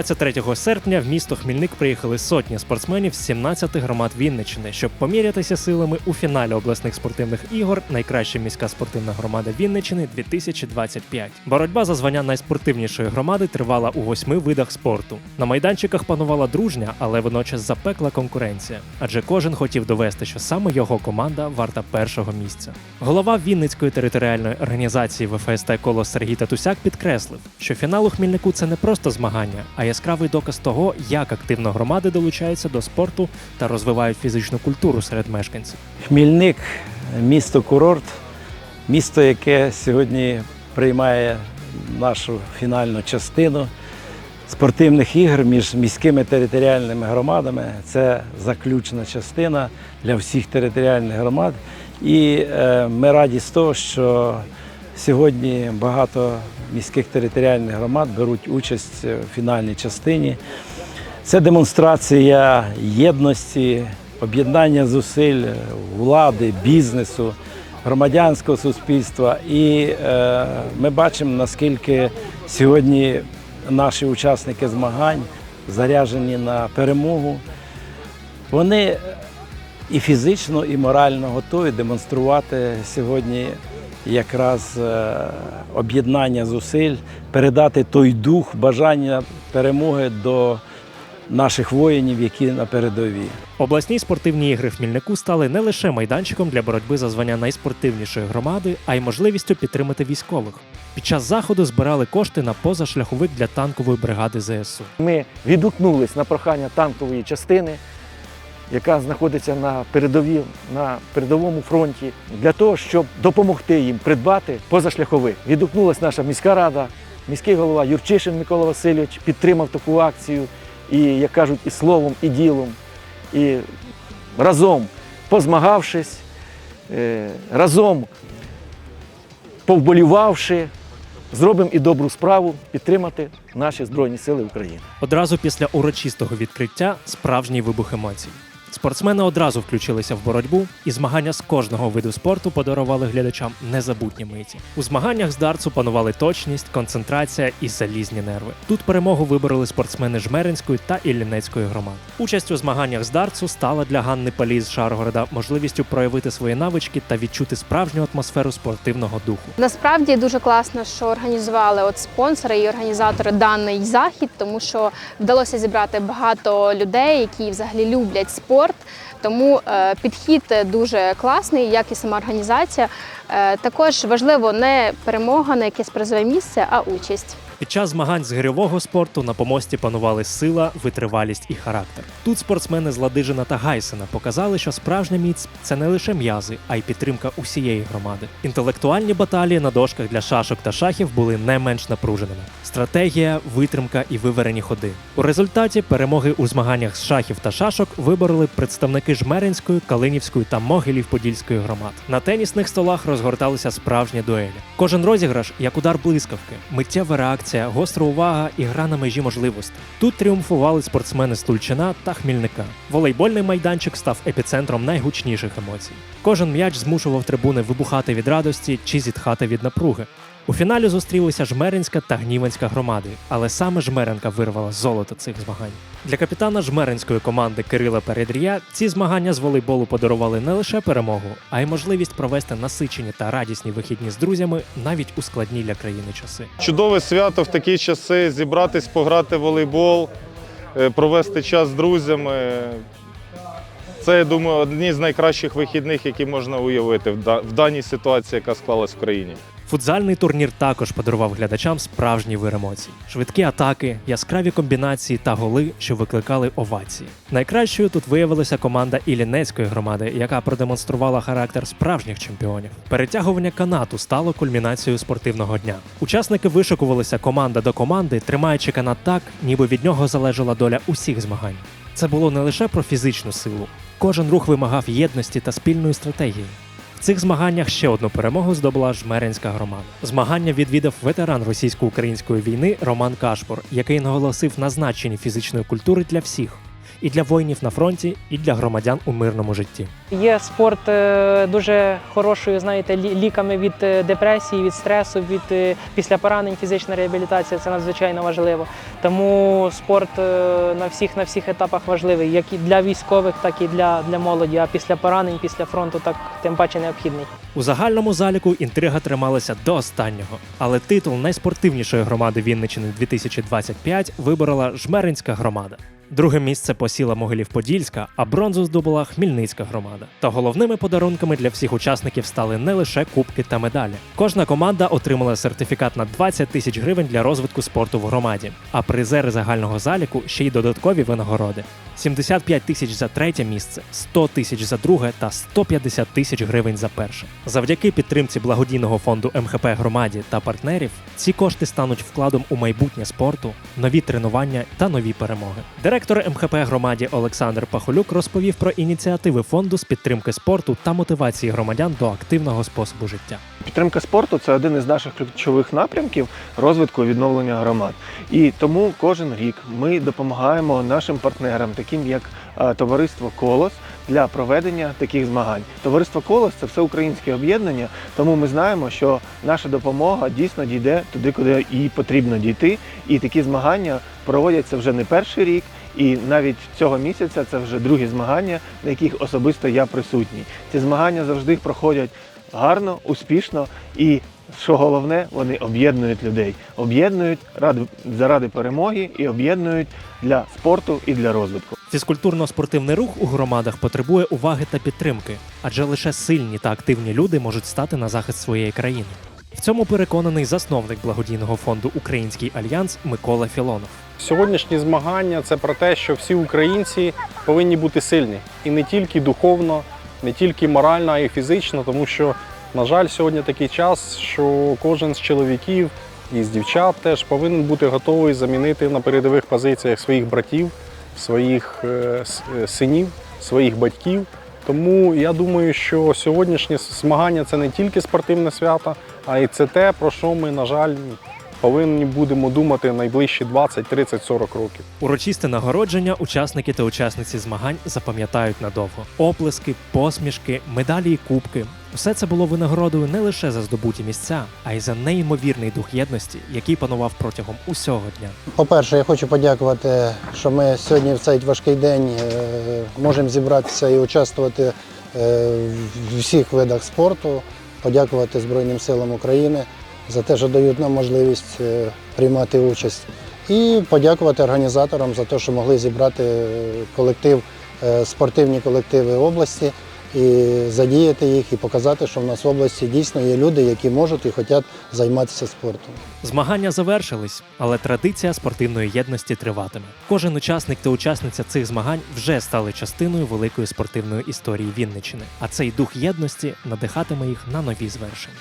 23 серпня в місто Хмільник приїхали сотні спортсменів з 17 громад Вінниччини, щоб помірятися силами у фіналі обласних спортивних ігор Найкраща міська спортивна громада Вінниччини 2025. Боротьба за звання найспортивнішої громади тривала у восьми видах спорту. На майданчиках панувала дружня, але водночас запекла конкуренція, адже кожен хотів довести, що саме його команда варта першого місця. Голова Вінницької територіальної організації ВФСТ коло Сергій Татусяк підкреслив, що фінал у Хмільнику це не просто змагання, а яскравий доказ того, як активно громади долучаються до спорту та розвивають фізичну культуру серед мешканців. Хмільник місто курорт, місто, яке сьогодні приймає нашу фінальну частину спортивних ігор між міськими територіальними громадами. Це заключна частина для всіх територіальних громад. І е, ми раді з того, що сьогодні багато міських територіальних громад беруть участь в фінальній частині. Це демонстрація єдності, об'єднання зусиль влади, бізнесу, громадянського суспільства. І е, ми бачимо, наскільки сьогодні наші учасники змагань заряжені на перемогу. Вони і фізично, і морально готові демонструвати сьогодні якраз е, об'єднання зусиль, передати той дух, бажання перемоги до наших воїнів, які на передовій. Обласні спортивні ігри в Хмільнику стали не лише майданчиком для боротьби за звання найспортивнішої громади, а й можливістю підтримати військових. Під час заходу збирали кошти на позашляховик для танкової бригади ЗСУ. Ми відгукнулись на прохання танкової частини, яка знаходиться на передовій, на передовому фронті, для того, щоб допомогти їм придбати позашляховик. Відгукнулась наша міська рада, міський голова Юрчишин Микола Васильович підтримав таку акцію, і, як кажуть, і словом, і ділом. І разом позмагавшись, е, разом повболівавши, зробимо і добру справу підтримати наші Збройні Сили України. Одразу після урочистого відкриття справжній вибух емоцій. Спортсмени одразу включилися в боротьбу, і змагання з кожного виду спорту подарували глядачам незабутні миті. У змаганнях з дартсу панували точність, концентрація і залізні нерви. Тут перемогу вибороли спортсмени Жмеринської та Іллінецької громад. Участь у змаганнях з дартсу стала для Ганни Палій з Шаргорода можливістю проявити свої навички та відчути справжню атмосферу спортивного духу. Насправді дуже класно, що організували от спонсори і організатори даний захід, тому що вдалося зібрати багато людей, які взагалі люблять спорт. Тому е, підхід дуже класний, як і сама організація. Е, також важливо не перемога на якесь призове місце, а участь. Під час змагань з гирьового спорту на помості панували сила, витривалість і характер. Тут спортсмени з Ладижина та Гайсена показали, що справжня міць це не лише м'язи, а й підтримка усієї громади. Інтелектуальні баталії на дошках для шашок та шахів були не менш напруженими. Стратегія, витримка і виверені ходи. У результаті перемоги у змаганнях з шахів та шашок вибороли представники Жмеринської, Калинівської та Могилів-Подільської громад. На тенісних столах розгорталися справжні дуелі. Кожен розіграш як удар блискавки, миттєва реакція, гостра увага і гра на межі можливостей. Тут тріумфували спортсмени з Тульчина та Хмільника. Волейбольний майданчик став епіцентром найгучніших емоцій. Кожен м'яч змушував трибуни вибухати від радості чи зітхати від напруги. У фіналі зустрілися Жмеринська та Гніванська громади, але саме Жмеренка вирвала золото цих змагань. Для капітана Жмеринської команди Кирила Передрія ці змагання з волейболу подарували не лише перемогу, а й можливість провести насичені та радісні вихідні з друзями навіть у складні для країни часи. Чудове свято в такі часи зібратись, пограти в волейбол, е, провести час з друзями. Це, я думаю, одні з найкращих вихідних, які можна уявити в даній ситуації, яка склалась в країні. Футзальний турнір також подарував глядачам справжній вир емоцій. Швидкі атаки, яскраві комбінації та голи, що викликали овації. Найкращою тут виявилася команда Іллінецької громади, яка продемонструвала характер справжніх чемпіонів. Перетягування канату стало кульмінацією спортивного дня. Учасники вишикувалися команда до команди, тримаючи канат так, ніби від нього залежала доля усіх змагань. Це було не лише про фізичну силу. Кожен рух вимагав єдності та спільної стратегії. Цих змаганнях ще одну перемогу здобула Жмеринська громада. Змагання відвідав ветеран російсько-української війни Роман Кашпор, який наголосив на значенні фізичної культури для всіх. І для воїнів на фронті, і для громадян у мирному житті. Є спорт е, дуже хорошою, знаєте, лі- ліками від е, депресії, від стресу, від е, після поранень, фізична реабілітація це надзвичайно важливо. Тому спорт на всіх на всіх етапах важливий, як і для військових, так і для, для молоді. А після поранень, після фронту, так тим паче необхідний. У загальному заліку інтрига трималася до останнього, але титул найспортивнішої громади Вінничини 2025 виборола Жмеринська громада. Друге місце посіла Могилів-Подільська, а бронзу здобула Хмільницька громада. Та головними подарунками для всіх учасників стали не лише кубки та медалі. Кожна команда отримала сертифікат на 20 тисяч гривень для розвитку спорту в громаді, а призери загального заліку ще й додаткові винагороди. 75 тисяч за третє місце, 100 тисяч за друге та 150 тисяч гривень за перше. Завдяки підтримці благодійного фонду МХП громаді та партнерів ці кошти стануть вкладом у майбутнє спорту, нові тренування та нові перемоги. Директор МХП громаді Олександр Пахолюк розповів про ініціативи фонду з підтримки спорту та мотивації громадян до активного способу життя. Підтримка спорту це один із наших ключових напрямків розвитку і відновлення громад. І тому кожен рік ми допомагаємо нашим партнерам, таким як е, товариство Колос, для проведення таких змагань. Товариство Колос це всеукраїнське об'єднання, тому ми знаємо, що наша допомога дійсно дійде туди, куди їй потрібно дійти. І такі змагання проводяться вже не перший рік. І навіть цього місяця це вже другі змагання, на яких особисто я присутній. Ці змагання завжди проходять гарно, успішно і що головне, вони об'єднують людей, об'єднують ради заради перемоги і об'єднують для спорту і для розвитку. Фізкультурно-спортивний рух у громадах потребує уваги та підтримки, адже лише сильні та активні люди можуть стати на захист своєї країни. В цьому переконаний засновник благодійного фонду Український альянс Микола Філонов. Сьогоднішні змагання це про те, що всі українці повинні бути сильні і не тільки духовно, не тільки морально, а й фізично, тому що, на жаль, сьогодні такий час, що кожен з чоловіків і з дівчат теж повинен бути готовий замінити на передових позиціях своїх братів, своїх е, е, синів, своїх батьків. Тому я думаю, що сьогоднішні змагання це не тільки спортивне свято, а й це те, про що ми, на жаль, повинні будемо думати найближчі 20, 30, 40 років. Урочисте нагородження учасники та учасниці змагань запам'ятають надовго: оплески, посмішки, медалі і кубки. Все це було винагородою не лише за здобуті місця, а й за неймовірний дух єдності, який панував протягом усього дня. По-перше, я хочу подякувати, що ми сьогодні в цей важкий день е, можемо зібратися і участвувати е, в всіх видах спорту, подякувати Збройним силам України за те, що дають нам можливість е, приймати участь. І подякувати організаторам за те, що могли зібрати е, колектив, е, спортивні колективи області і задіяти їх, і показати, що в нас в області дійсно є люди, які можуть і хочуть займатися спортом. Змагання завершились, але традиція спортивної єдності триватиме. Кожен учасник та учасниця цих змагань вже стали частиною великої спортивної історії Вінничини, а цей дух єдності надихатиме їх на нові звершення.